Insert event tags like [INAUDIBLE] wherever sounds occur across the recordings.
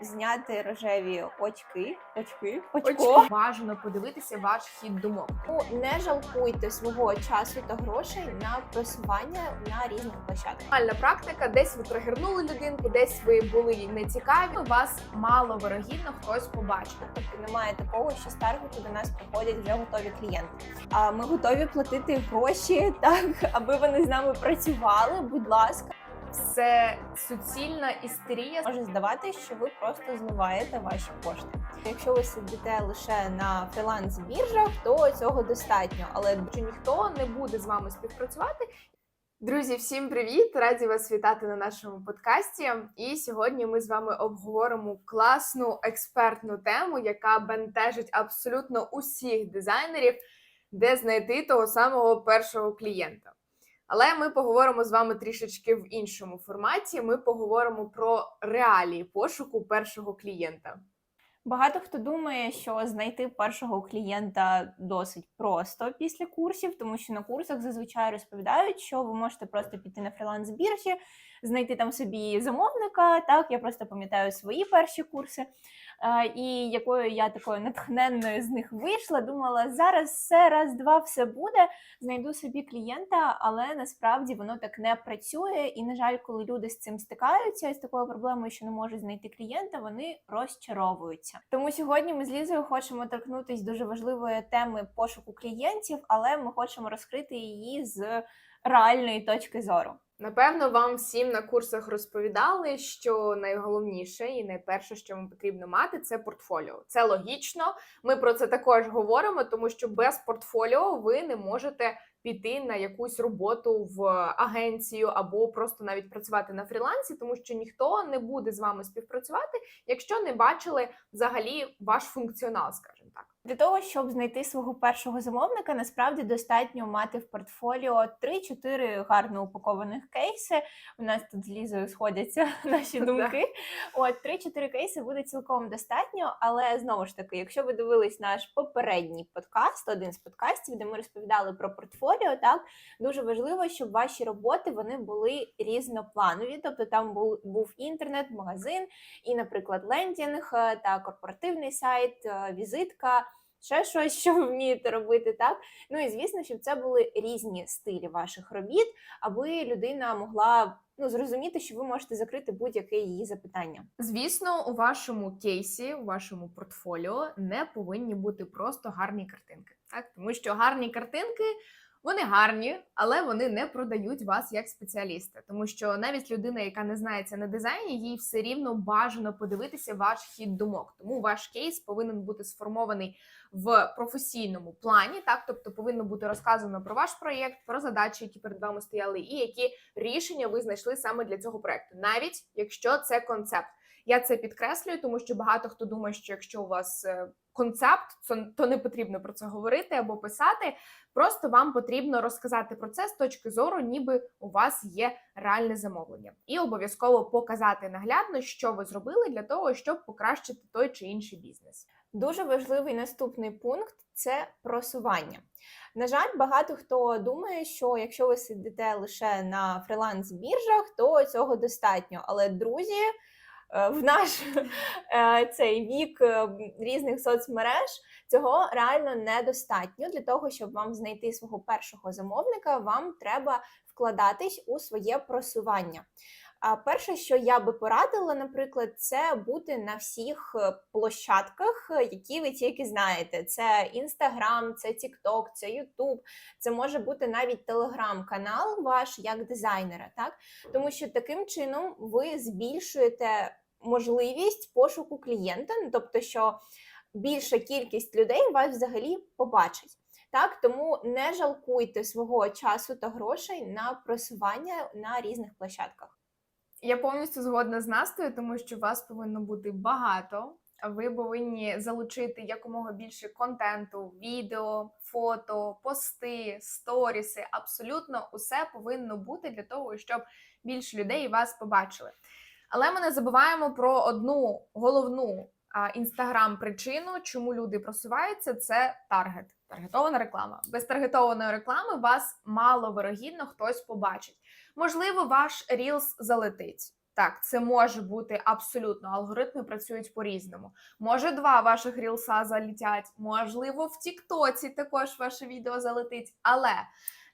зняти рожеві очки, очки, очко. Очки. Бажано подивитися ваш хід думок. Тому не жалкуйте свого часу та грошей на просування на різних площадках. Нормальна практика, десь ви тригернули людинку, десь ви були нецікаві. Вас мало вирогідно хтось побачить. Тобто немає такого, що з таргету до нас приходять вже готові клієнти. А ми готові платити гроші, [LAUGHS] так аби вони з нами працювали. Будь ласка, Це суцільна істерія. може здавати, що ви просто змиваєте ваші кошти. Якщо ви сидите лише на фріланс біржах, то цього достатньо. Але що ніхто не буде з вами співпрацювати. Друзі, всім привіт! Раді вас вітати на нашому подкасті. І сьогодні ми з вами обговоримо класну експертну тему, яка бентежить абсолютно усіх дизайнерів, де знайти того самого першого клієнта. Але ми поговоримо з вами трішечки в іншому форматі. Ми поговоримо про реалії пошуку першого клієнта. Багато хто думає, що знайти першого клієнта досить просто після курсів, тому що на курсах зазвичай розповідають, що ви можете просто піти на фріланс біржі, знайти там собі замовника. Так, я просто пам'ятаю свої перші курси. Е, І якою я такою натхненною з них вийшла, думала, зараз все раз, два, все буде. Знайду собі клієнта, але насправді воно так не працює. І, на жаль, коли люди з цим стикаються з такою проблемою, що не можуть знайти клієнта, вони розчаровуються. Тому сьогодні ми з Лізою хочемо торкнутися дуже важливої теми пошуку клієнтів, але ми хочемо розкрити її з реальної точки зору. Напевно, вам всім на курсах розповідали, що найголовніше і найперше, що вам потрібно мати, це портфоліо. Це логічно. Ми про це також говоримо, тому що без портфоліо ви не можете піти на якусь роботу в агенцію або просто навіть працювати на фрілансі, тому що ніхто не буде з вами співпрацювати, якщо не бачили взагалі ваш функціонал, скажімо так. Для того, щоб знайти свого першого замовника, насправді достатньо мати в портфоліо 3-4 гарно упакованих кейси. У нас тут з Лізою сходяться [LAUGHS] наші [LAUGHS] думки. От 3-4 кейси буде цілком достатньо. Але знову ж таки, якщо ви дивились наш попередній подкаст, один з подкастів, де ми розповідали про портфоліо, так дуже важливо, щоб ваші роботи вони були різнопланові. Тобто там був, був інтернет, магазин і, наприклад, лендінг е, та корпоративний сайт, е, візитка ще щось, що ви вмієте робити, так? Ну і звісно, щоб це були різні стилі ваших робіт, аби людина могла ну, зрозуміти, що ви можете закрити будь-яке її запитання. Звісно, у вашому кейсі, у вашому портфоліо не повинні бути просто гарні картинки, так тому що гарні картинки. Вони гарні, але вони не продають вас як спеціаліста, тому що навіть людина, яка не знається на дизайні, їй все рівно бажано подивитися ваш хід думок. Тому ваш кейс повинен бути сформований в професійному плані, так тобто повинно бути розказано про ваш проєкт, про задачі, які перед вами стояли, і які рішення ви знайшли саме для цього проєкту, навіть якщо це концепт. Я це підкреслюю, тому що багато хто думає, що якщо у вас е, концепт, то- не потрібно про це говорити або писати. Просто вам потрібно розказати про це з точки зору, ніби у вас є реальне замовлення, і обов'язково показати наглядно, що ви зробили для того, щоб покращити той чи інший бізнес. Дуже важливий наступний пункт це просування. На жаль, багато хто думає, що якщо ви сидите лише на фріланс біржах, то цього достатньо. Але друзі, в наш [LAUGHS] е, цей вік е, різних соцмереж цього реально недостатньо для того, щоб вам знайти свого першого замовника. Вам треба вкладатись у своє просування. А перше, що я би порадила, наприклад, це бути на всіх е, площадках, е, які ви тільки знаєте. Це Інстаграм, це Тікток, це Ютуб, це може бути навіть телеграм-канал ваш як дизайнера, так тому що таким чином ви збільшуєте можливість пошуку клієнта, ну, тобто, що більша кількість людей вас взагалі побачить. Так, тому не жалкуйте свого часу та грошей на просування на різних площадках. Я повністю згодна з Настою, тому що вас повинно бути багато. Ви повинні залучити якомога більше контенту, відео, фото, пости, сторіси. Абсолютно усе повинно бути для того, щоб більше людей вас побачили. Але ми не забуваємо про одну головну інстаграм причину, чому люди просуваються, це таргет. Таргетована реклама. Без таргетованої реклами вас мало вирогідно хтось побачить. Можливо, ваш Reels залетить. Так, це може бути абсолютно. Алгоритми працюють по-різному. Може, два ваших рілса залітять, можливо, в Тіктоці також ваше відео залетить. Але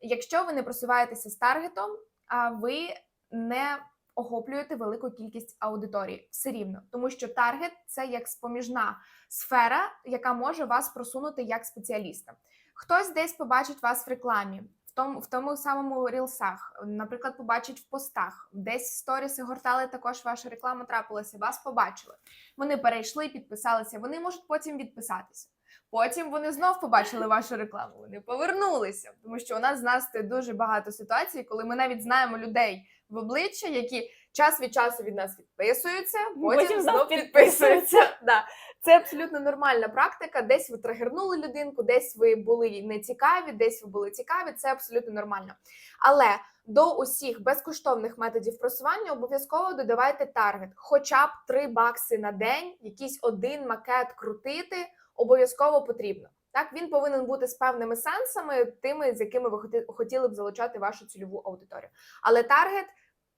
якщо ви не просуваєтеся з таргетом, а ви не охоплюєте велику кількість аудиторії все рівно, тому що таргет це як споміжна сфера, яка може вас просунути як спеціаліста. Хтось десь побачить вас в рекламі, в тому, в тому самому рілсах, наприклад, побачить в постах, десь в сторіси гортали також ваша реклама трапилася, вас побачили. Вони перейшли, підписалися. Вони можуть потім відписатися. Потім вони знов побачили вашу рекламу. Вони повернулися, тому що у нас з Настею дуже багато ситуацій, коли ми навіть знаємо людей в обличчя, які час від часу від нас відписуються, потім, Потім знов підписуються. [LAUGHS] Да. Це абсолютно нормальна практика. Десь ви тригернули людинку, десь ви були нецікаві, десь ви були цікаві. Це абсолютно нормально. Але до усіх безкоштовних методів просування обов'язково додавайте таргет, хоча б 3 бакси на день, якийсь один макет крутити обов'язково потрібно. Так, він повинен бути з певними сенсами, тими, з якими ви хотіли б залучати вашу цільову аудиторію. Але таргет,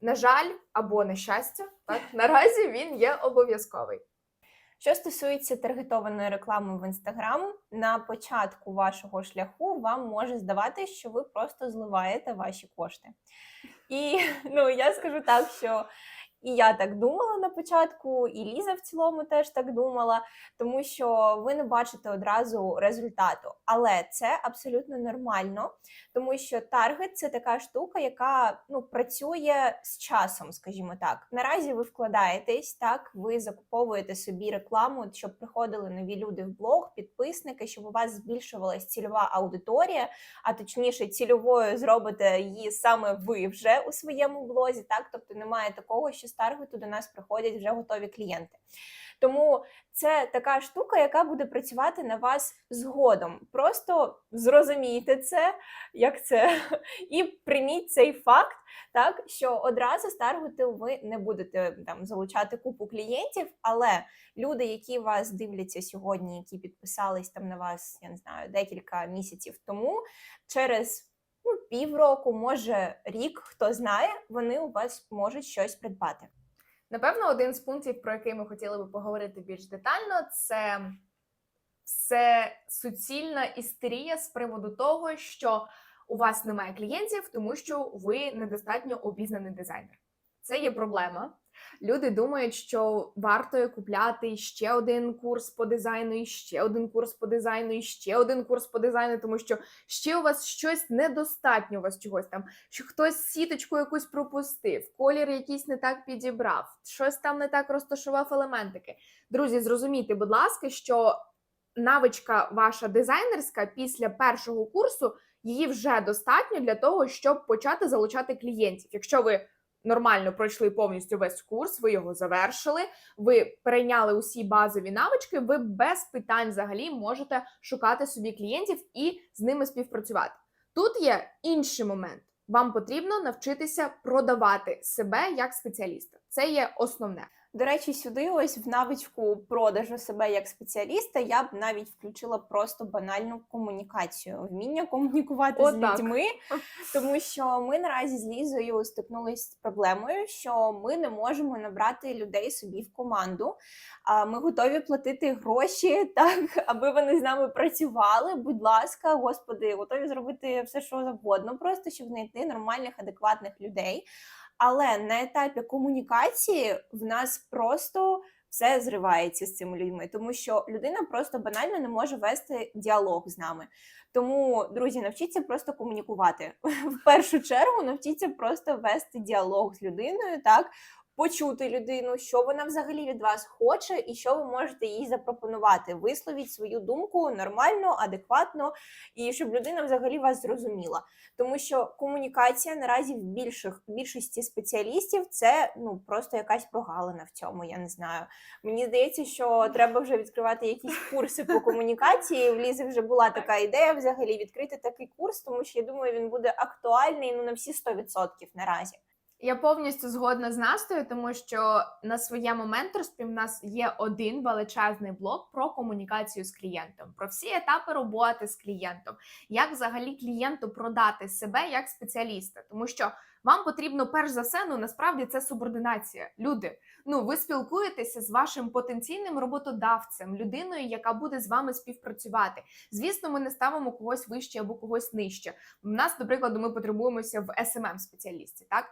на жаль, або на щастя, так [LAUGHS] наразі він є обов'язковий. Що стосується таргетованої реклами в Instagram, на початку вашого шляху вам може здавати, що ви просто зливаєте ваші кошти. І [LAUGHS] ну я скажу так, що і я так думала на початку, і Ліза в цілому теж так думала, тому що ви не бачите одразу результату. Але це абсолютно нормально, тому що таргет це така штука, яка ну працює з часом, скажімо так. Наразі ви вкладаєтесь, так ви закуповуєте собі рекламу, щоб приходили нові люди в блог, підписники, щоб у вас збільшувалась цільова аудиторія, а точніше, цільовою зробите її саме ви вже у своєму блозі. Так, тобто немає такого, що з до нас приходять вже готові клієнти. Тому це така штука, яка буде працювати на вас згодом. Просто зрозумійте це, як це, [LAUGHS] і прийміть цей факт, так що одразу з ви не будете там залучати купу клієнтів, але люди, які вас дивляться сьогодні, які підписались там на вас, я не знаю, декілька місяців тому, через ну, півроку, може рік, хто знає, вони у вас можуть щось придбати. Напевно, один з пунктів, про який ми хотіли би поговорити більш детально, це, це суцільна істерія з приводу того, що у вас немає клієнтів, тому що ви недостатньо обізнаний дизайнер. Це є проблема. Люди думають, що варто купляти ще один курс по дизайну, і ще один курс по дизайну, і ще один курс по дизайну, тому що ще у вас щось недостатньо у вас чогось там, що хтось сіточку якусь пропустив, колір якийсь не так підібрав, щось там не так розташував елементики. Друзі, зрозумійте, будь ласка, що навичка ваша дизайнерська після першого курсу її вже достатньо для того, щоб почати залучати клієнтів. Якщо ви нормально пройшли повністю весь курс, ви його завершили, ви перейняли усі базові навички, ви без питань взагалі можете шукати собі клієнтів і з ними співпрацювати. Тут є інший момент. Вам потрібно навчитися продавати себе як спеціаліста. Це є основне. До речі, сюди, ось в навичку продажу себе як спеціаліста, я б навіть включила просто банальну комунікацію, вміння комунікувати з Отак. людьми, [LAUGHS] тому що ми наразі з Лізою стикнулися з проблемою, що ми не можемо набрати людей собі в команду. А ми готові платити гроші, [LAUGHS] так аби вони з нами працювали. Будь ласка, господи, готові зробити все, що завгодно, просто щоб знайти нормальних, адекватних людей. Але на етапі комунікації в нас просто все зривається з цими людьми, тому що людина просто банально не може вести діалог з нами. Тому, друзі, навчіться просто комунікувати. [LAUGHS] В першу чергу навчіться просто вести діалог з людиною, так. Почути людину, що вона взагалі від вас хоче, і що ви можете їй запропонувати. Висловіть свою думку нормально, адекватно, і щоб людина взагалі вас зрозуміла. Тому що комунікація наразі в більших більшості спеціалістів це ну просто якась прогалина в цьому. Я не знаю. Мені здається, що треба вже відкривати якісь курси по комунікації. В Лізи вже була така ідея взагалі відкрити такий курс, тому що я думаю, він буде актуальний ну на всі 100% наразі. Я повністю згодна з Настою, тому що на своєму менторстві в нас є один величезний блок про комунікацію з клієнтом, про всі етапи роботи з клієнтом, як взагалі клієнту продати себе як спеціаліста, тому що Вам потрібно перш за все, ну насправді це субординація. Люди, ну ви спілкуєтеся з вашим потенційним роботодавцем, людиною, яка буде з вами співпрацювати. Звісно, ми не ставимо когось вище або когось нижче. У нас, до прикладу, ми потребуємося в smm спеціалісті, так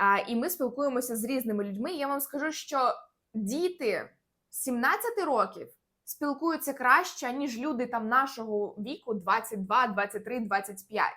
а, і ми спілкуємося з різними людьми. Я вам скажу, що діти 17 років спілкуються краще, ніж люди там нашого віку 22, 23, 25.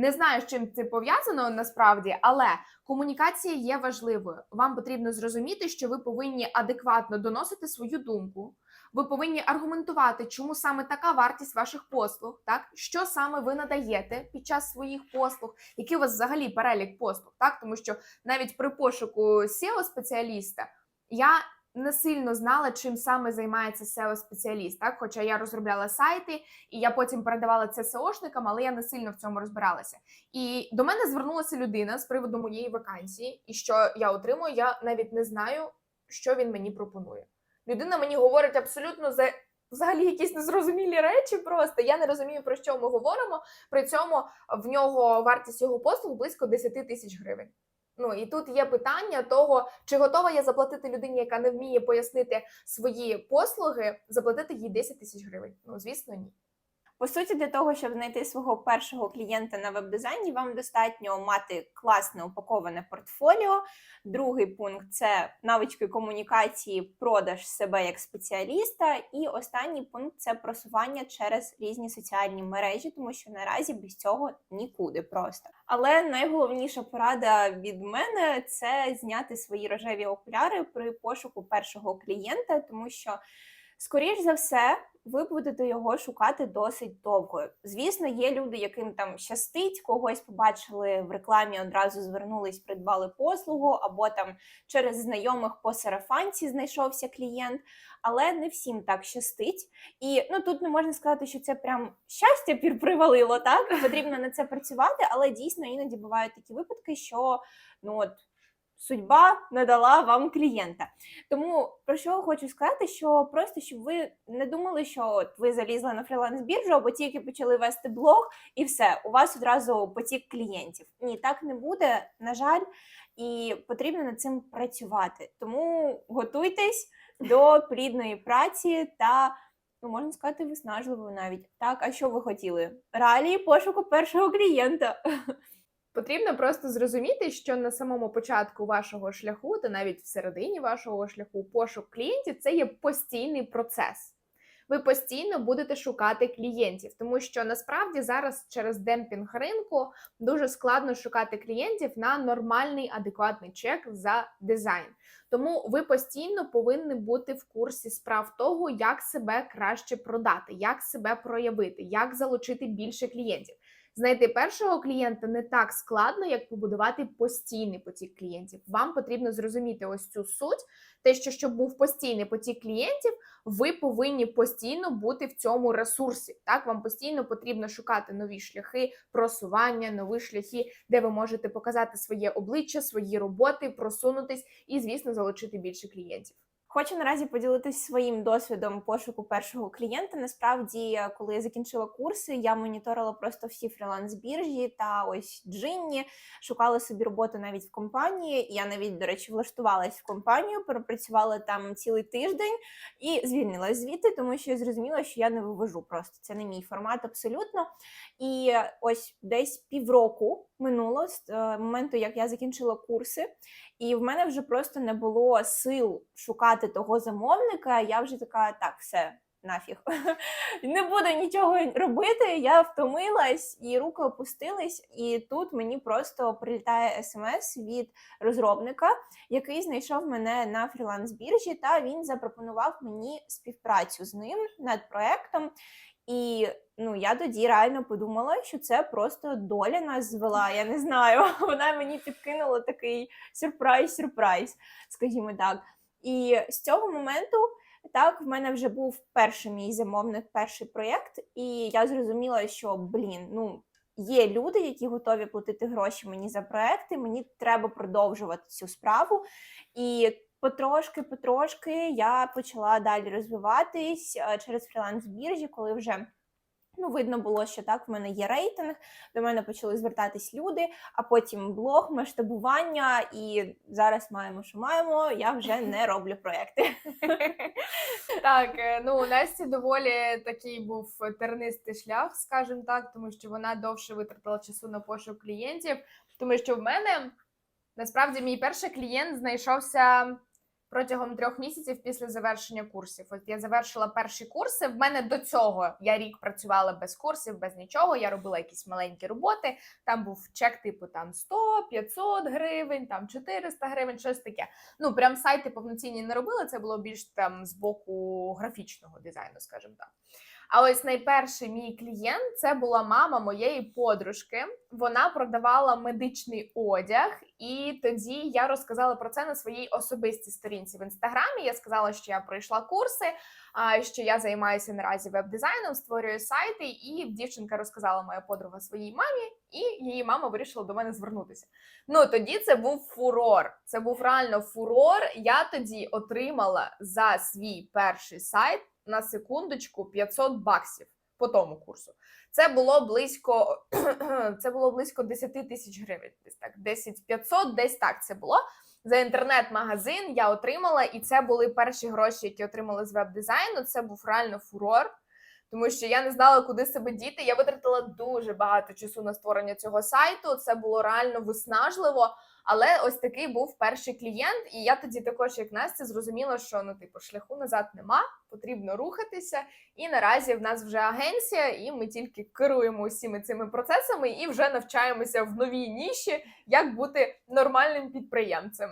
Не знаю, з чим це пов'язано насправді, але комунікація є важливою. Вам потрібно зрозуміти, що ви повинні адекватно доносити свою думку. Ви повинні аргументувати, чому саме така вартість ваших послуг, так що саме ви надаєте під час своїх послуг, який у вас взагалі перелік послуг, так тому що навіть при пошуку seo спеціаліста я не сильно знала, чим саме займається seo спеціаліст так хоча я розробляла сайти, і я потім передавала це SEOшникам, але я не сильно в цьому розбиралася. І до мене звернулася людина з приводу моєї вакансії, і що я отримую, я навіть не знаю, що він мені пропонує. Людина мені говорить абсолютно за взагалі якісь незрозумілі речі. Просто я не розумію про що ми говоримо. При цьому в нього вартість його послуг близько 10 тисяч гривень. Ну і тут є питання того, чи готова я заплатити людині, яка не вміє пояснити свої послуги, заплатити їй 10 тисяч гривень. Ну звісно, ні. По суті, для того, щоб знайти свого першого клієнта на веб-дизайні, вам достатньо мати класне упаковане портфоліо. Другий пункт це навички комунікації, продаж себе як спеціаліста. І останній пункт це просування через різні соціальні мережі, тому що наразі без цього нікуди просто. Але найголовніша порада від мене це зняти свої рожеві окуляри при пошуку першого клієнта, тому що. Скоріш за все, ви будете його шукати досить довго. Звісно, є люди, яким там щастить, когось побачили в рекламі, одразу звернулись, придбали послугу, або там через знайомих по сарафанці знайшовся клієнт. Але не всім так щастить. І ну тут не можна сказати, що це прям щастя привалило, так потрібно на це працювати, але дійсно іноді бувають такі випадки, що ну от судьба надала вам клієнта. Тому про що хочу сказати, що просто щоб ви не думали, що от ви залізли на фріланс біржу або тільки почали вести блог, і все, у вас одразу потік клієнтів. Ні, так не буде, на жаль, і потрібно над цим працювати. Тому готуйтесь до плідної праці та. Ну, можна сказати, виснажливою навіть. Так, а що ви хотіли? Реалії пошуку першого клієнта. Потрібно просто зрозуміти, що на самому початку вашого шляху, та навіть в середині вашого шляху, пошук клієнтів це є постійний процес. Ви постійно будете шукати клієнтів, тому що насправді зараз через демпінг ринку дуже складно шукати клієнтів на нормальний адекватний чек за дизайн. Тому ви постійно повинні бути в курсі справ того, як себе краще продати, як себе проявити, як залучити більше клієнтів. Знайти першого клієнта не так складно, як побудувати постійний потік клієнтів. Вам потрібно зрозуміти ось цю суть, те, що щоб був постійний потік клієнтів, ви повинні постійно бути в цьому ресурсі. Так, вам постійно потрібно шукати нові шляхи просування, нові шляхи, де ви можете показати своє обличчя, свої роботи, просунутись і, звісно, залучити більше клієнтів. Хочу наразі поділитися своїм досвідом пошуку першого клієнта. Насправді, коли я закінчила курси, я моніторила просто всі фріланс-біржі та ось джинні, шукала собі роботу навіть в компанії. Я навіть, до речі, влаштувалась в компанію, пропрацювала там цілий тиждень і звільнилась звідти, тому що я зрозуміла, що я не вивожу просто. Це не мій формат абсолютно. І ось десь півроку минуло з е, моменту, як я закінчила курси, і в мене вже просто не було сил шукати того замовника. Я вже така, так, все. Нафіг [LAUGHS] не буду нічого робити. Я втомилась і руки опустились. І тут мені просто прилітає смс від розробника, який знайшов мене на фріланс-біржі, та він запропонував мені співпрацю з ним над проектом. І ну я тоді реально подумала, що це просто доля нас звела. Я не знаю. [LAUGHS] Вона мені підкинула такий сюрприз-сюрприз, скажімо так. І з цього моменту. Так, в мене вже був перший мій замовник, перший проєкт, і я зрозуміла, що блін, ну є люди, які готові платити гроші мені за проекти. Мені треба продовжувати цю справу. І потрошки-потрошки я почала далі розвиватись через фріланс біржі, коли вже Ну, видно було, що так, в мене є рейтинг, до мене почали звертатись люди, а потім блог, масштабування, і зараз маємо, що маємо. Я вже не [LAUGHS] роблю проекти. [LAUGHS] Так, е, ну у Насті доволі такий був тернистий шлях, скажімо так, тому що вона довше витратила часу на пошук клієнтів. Тому що в мене насправді мій перший клієнт знайшовся протягом трьох місяців після завершення курсів. От я завершила перші курси. В мене до цього я рік працювала без курсів, без нічого. Я робила якісь маленькі роботи. Там був чек, типу там 100, 500 гривень, там 400 гривень, щось таке. Ну прям сайти повноцінні не робила. Це було більш там з боку графічного дизайну, скажімо так. А ось найперший мій клієнт це була мама моєї подружки. Вона продавала медичний одяг, і тоді я розказала про це на своїй особистій сторінці в інстаграмі. Я сказала, що я пройшла курси, що я займаюся наразі веб-дизайном, створюю сайти. І дівчинка розказала моя подруга своїй мамі, і її мама вирішила до мене звернутися. Ну тоді це був фурор. Це був реально фурор. Я тоді отримала за свій перший сайт на секундочку 500 баксів по тому курсу. Це було близько [CLEARS THROAT] це було близько 10 тисяч гривень. Десь так, 10 500, десь так це було. За інтернет-магазин я отримала, і це були перші гроші, які отримала з веб-дизайну. Це був реально фурор. Тому що я не знала, куди себе діти. Я витратила дуже багато часу на створення цього сайту. Це було реально виснажливо. Але ось такий був перший клієнт, і я тоді також, як Настя, зрозуміла, що ну, типу, шляху назад нема, потрібно рухатися. І наразі в нас вже агенція, і ми тільки керуємо усіми цими процесами і вже навчаємося в новій ніші, як бути нормальним підприємцем.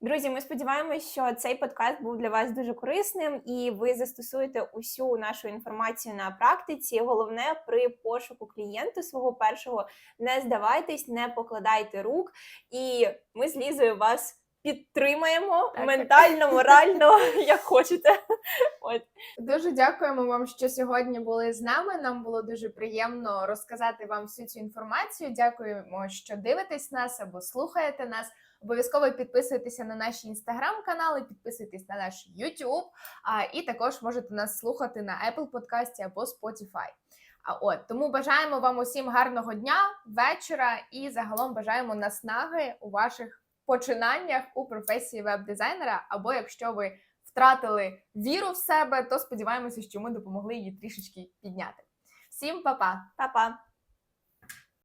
Друзі, ми сподіваємося, що цей подкаст був для вас дуже корисним, і ви застосуєте усю нашу інформацію на практиці. Головне при пошуку клієнту свого першого не здавайтесь, не покладайте рук, і ми з Лізою вас підтримаємо Так. ментально, морально, [LAUGHS] як хочете. От. Дуже дякуємо вам, що сьогодні були з нами. Нам було дуже приємно розказати вам всю цю інформацію. Дякуємо, що дивитесь нас або слухаєте нас. Обов'язково підписуйтеся на наші інстаграм-канали, підписуйтесь на наш YouTube, а, і також можете нас слухати на Apple подкасті або Spotify. А от тому бажаємо вам усім гарного дня, вечора і загалом бажаємо наснаги у ваших починаннях у професії веб-дизайнера. Або якщо ви втратили віру в себе, то сподіваємося, що ми допомогли її трішечки підняти. Всім па-па! Па-па!